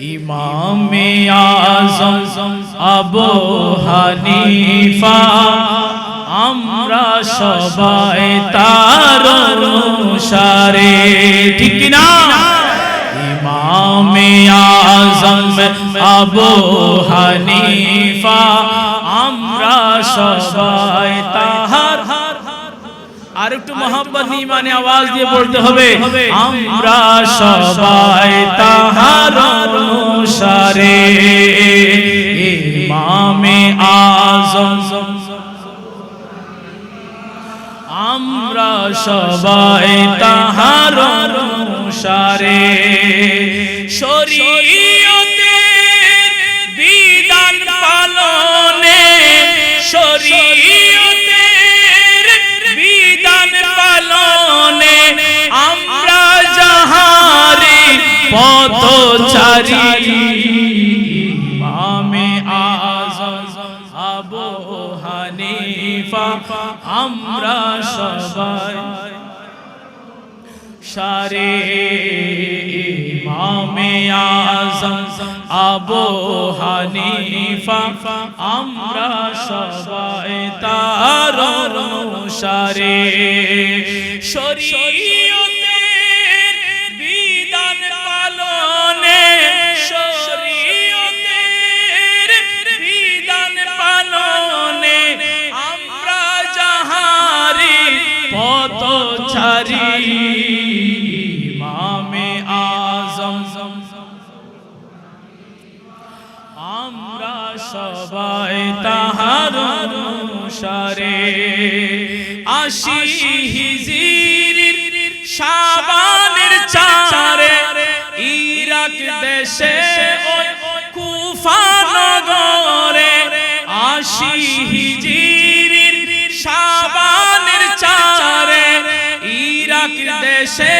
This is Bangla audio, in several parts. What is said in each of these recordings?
ইমামে আজম আবু হানিফা, আমরা সবাই তার অনুসারে, ঠিক না ইমামে আজম আবু হানিফা, আমরা সবাই তাহার আর একটু মোহাম্মদ ইমানে আওয়াজ দিয়ে বলতে হবে আমরা সবাই তাহার অনুসারে ইমামে আজম। আমরা সবাই তাহার অনুসারে পথচারী ইমামে আজম আবু হানিফা, আমরা সবাই সারে। ইমামে আজম আবু হানিফা, আমরা সবাই তার অনুসারে। শরীয়তের ইমামে আজম। আমরা সবাই তাহার অনুসারে আশি হিজির শাবানের চারে ইরাক দেশে কুফা নগরে আশি ইরাক দেশে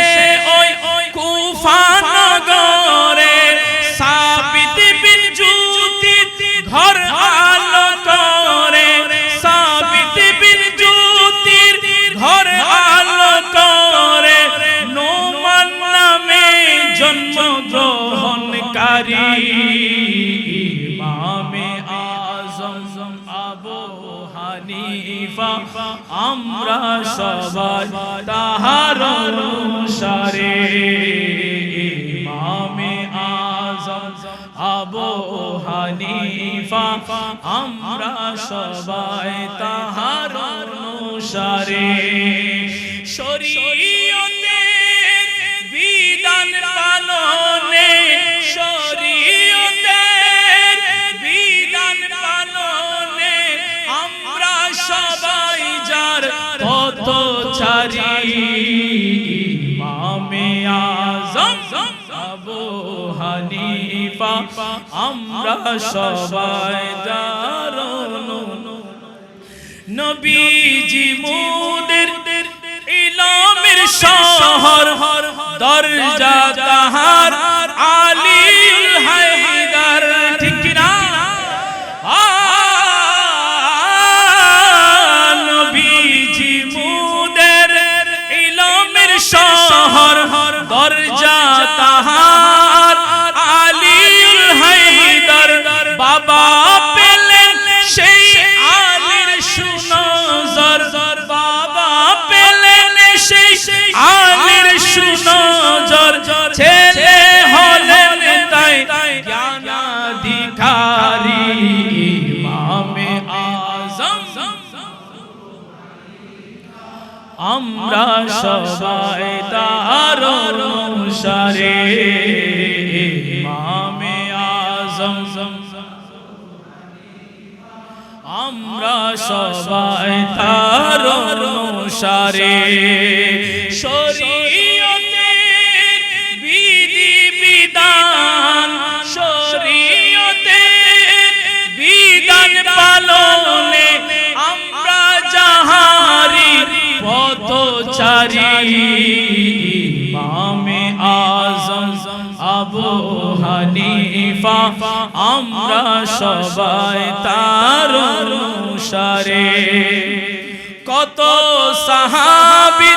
ওই কুফা নগরে হানিফা আমরা সবাই তাহার অনুসারে। ইমামে আজম আবু হানিফা আমরা সবাই তাহার অনুসারে। শরীয়তের হানিফা আমরা সবাই যার নবীজি মোদের ইলামের শহর দরজা তাহার আলীল জ্ঞানাধিকারী ইমামে আজম। আমরা সবাই তার অনুসারে ইমামে আজম। আমরা সবাই তার অনুসারে শরীয়তের আবু হানিফা আমরা সবাই তার অনুসারে। কত সাহাবি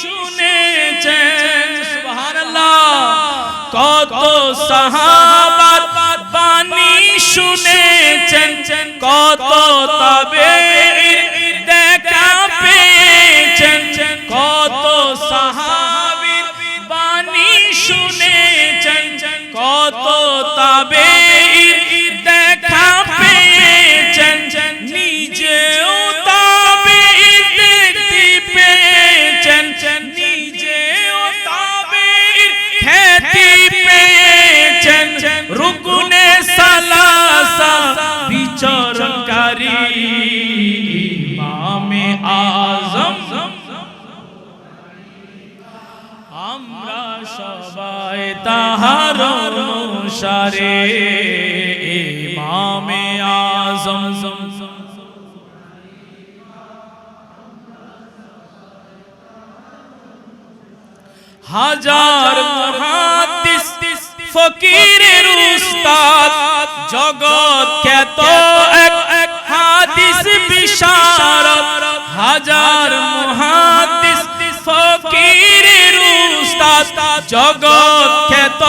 শুনেছে কত সাহাবার বাণী শুনেছেন আমরা সবাই তাহার অনুসারে ইমামে আজম। হাজার ফকিরের উস্তাদ, জগৎ খ্যাত এক এক হাদিস বিশারদ। হাজার জগৎ খ্যাত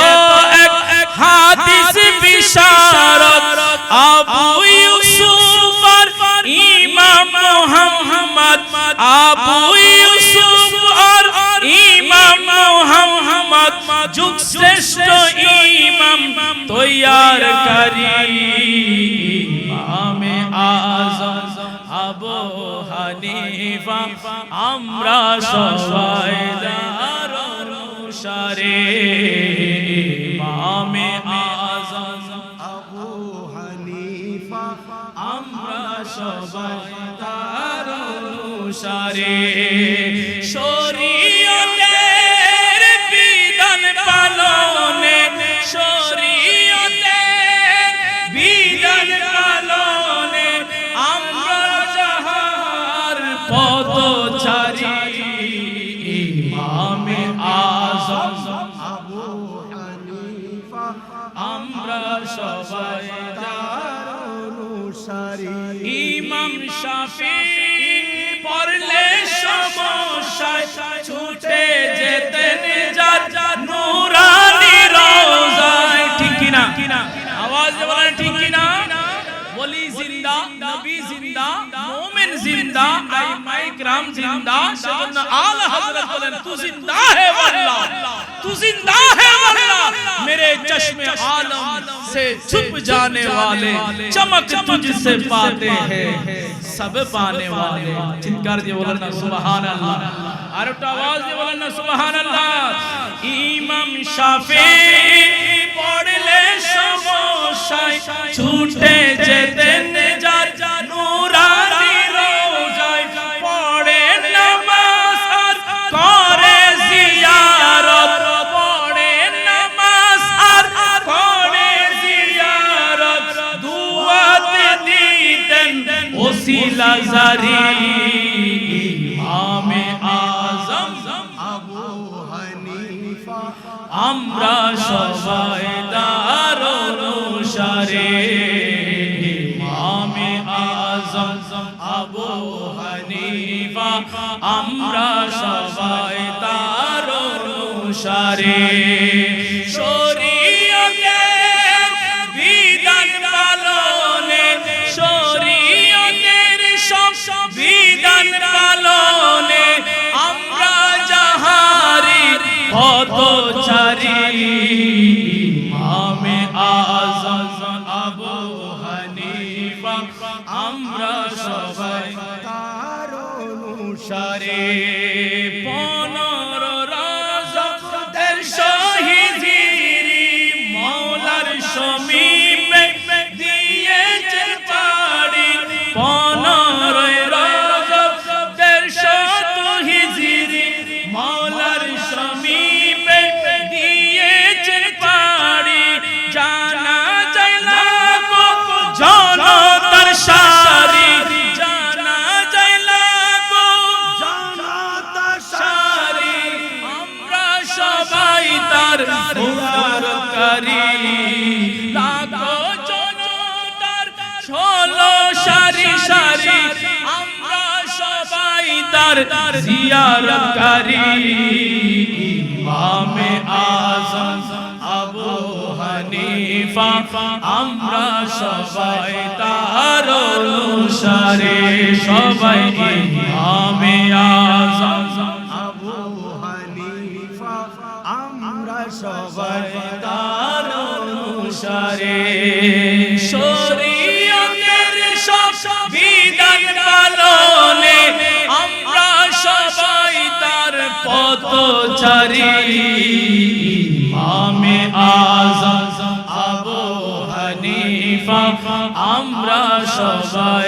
অনুসারে ইমামে আজম আবু হানিফা আমরা সবাই তার অনুসারে। শাফি পড়লে সমস্যায় ছুটে যেতেন যার যার নুরানি রওজায় ঠিক কিনা আওয়াজ বলেন ঠিক কিনা বলি জিন্দা নবী জিন্দা মোমেন জিন্দা আই মাইক রাম জিন্দা সেজন্য আলা হযরত বলেন তু জিন্দা হে ওয়াল্লাহ तू जिंदा है वल्ला मेरे चश्मे आलम से छुप जाने वाले चमक तुझसे पाते हैं सब पाने वाले चित्कार দিয়ে বলেন না সুবহানাল্লাহ আর একটা আওয়াজ দিয়ে বলেন না সুবহানাল্লাহ ইমাম শাফি পড়লে সমস্যায় ছুটে জারি ইমামে আজম, আবু হানিফা। আমরা সবাই তার অনুসারে, ইমামে আজম, আবু হানিফা। আমরা সবাই তার অনুসারে অনুসারী তার জিয়ারতকারী। ইমামে আজম আবু হানিফা, আমরা সবাই তার অনুসারে, সবাই ইমামে আজম আবু হানিফা, আমরা সবাই তার অনুসারে। শরীয়তের সব পথচারী ইমামে আজম আবু হানিফা আমরা সবাই